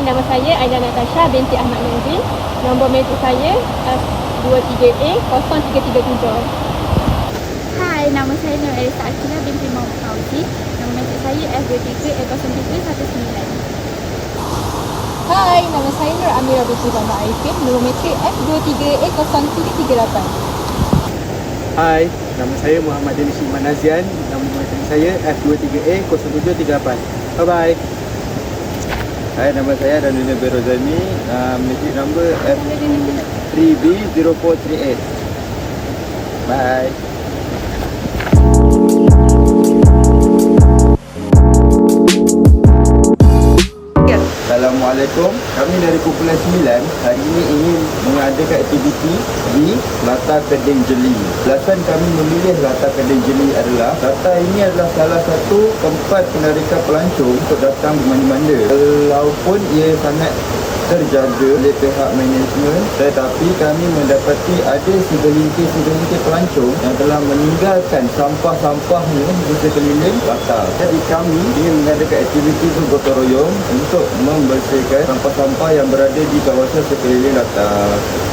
Hai, nama saya Aida Natasha binti Ahmad Nordin. Nombor metrik saya F23A 0337. Hai, nama saya Nur Elisa Akila binti Muhammad Fauzi. Nama metrik saya F23A0319. Hai, nama saya Nur Amira binti Bama Arifin. Nombor metrik F23A 0338. Hai, nama saya Muhammad Denis Iman Nazian. Nama materi saya F23A 0738. Bye-bye. Hai, nama saya Danuna Berozani. Uh, Magic number F3B0438. Bye. Assalamualaikum. Kami dari Kumpulan 9 hari ini ingin mengadakan aktiviti di Latar Keding Jeli. Alasan kami memilih Latar Keding Jeli adalah Latar ini adalah salah satu tempat penarikan pelancong untuk datang di mana-mana. Walaupun ia sangat terjaga oleh pihak manajemen tetapi kami mendapati ada segelintir-segelintir pelancong yang telah meninggalkan sampah-sampahnya di sekeliling latar. Jadi kami ingin mengadakan aktiviti bergotong royong untuk membersihkan sampah-sampah yang berada di kawasan sekeliling latar.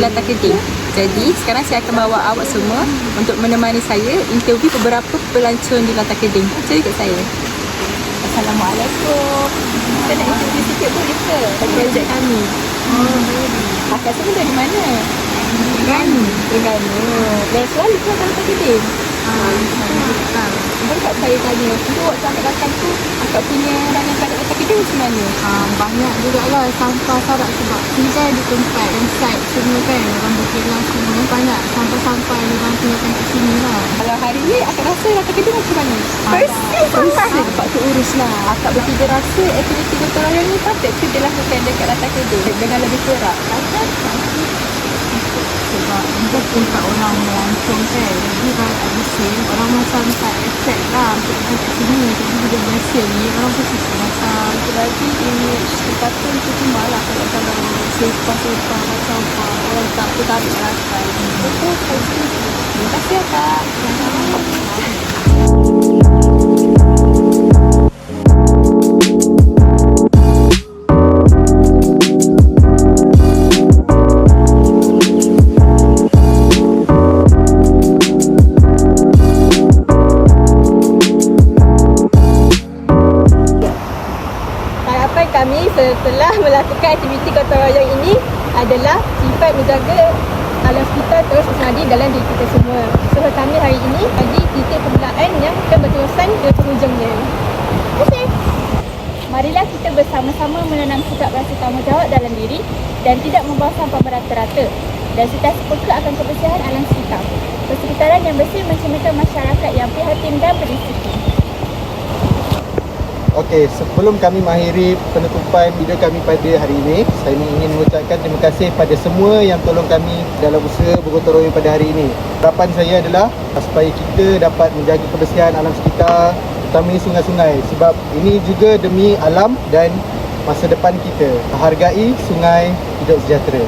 Lata Keding. Jadi sekarang saya akan bawa awak semua untuk menemani saya interview beberapa pelancong di Lata Keding. Percaya kat saya. Assalamualaikum. Kita nak interview sikit boleh ke? Projek kami. Oh, Akak semua dari mana? Terengganu. Terengganu. Dan selalu ke Lata Keding? Ah, Bukan saya tanya, tu waktu akak datang tu, akak punya rancangan kat Lata Keding macam mana? Um, banyak jugalah sampah sarak sebab tinggal di tempat dan site semua kan orang berkelah semua banyak sampah-sampah yang orang tinggalkan kat sini lah Kalau hari ni akak rasa Lata Keding macam mana? Bersih sangat. Dapat terurus lah. Akak bertiga rasa aktiviti gotong royong ni patut ke dilakukan dekat Lata Keding dengan lebih kurang. sebab kita tempat orang melancong kan jadi kalau tak bersih orang macam tak attract lah untuk datang kat sini jadi bila bersih ni orang pun suka macam Berarti image tempatan tu cuma lah kalau kalau sepah-sepah macam uh, orang tak tertarik rakan. Betul, saya setuju. Terima kasih akak. Harapan melakukan aktiviti gotong royong ini adalah sifat menjaga alam sekitar terus bersenadi dalam diri kita semua. So kami hari ini bagi titik permulaan yang akan berterusan ke penghujungnya. Kasih. Marilah kita bersama-sama menanam sikap rasa tanggungjawab dalam diri dan tidak membawa sampah merata-rata dan sentiasa peka akan kebersihan alam sekitar. Persekitaran yang bersih mencerminkan masyarakat yang prihatin dan berdisiplin. Okey, sebelum kami mengakhiri penutupan video kami pada hari ini, saya ingin mengucapkan terima kasih pada semua yang tolong kami dalam usaha bergotong royong pada hari ini. Harapan saya adalah supaya kita dapat menjaga kebersihan alam sekitar, terutamanya sungai-sungai sebab ini juga demi alam dan masa depan kita. Hargai sungai, hidup sejahtera.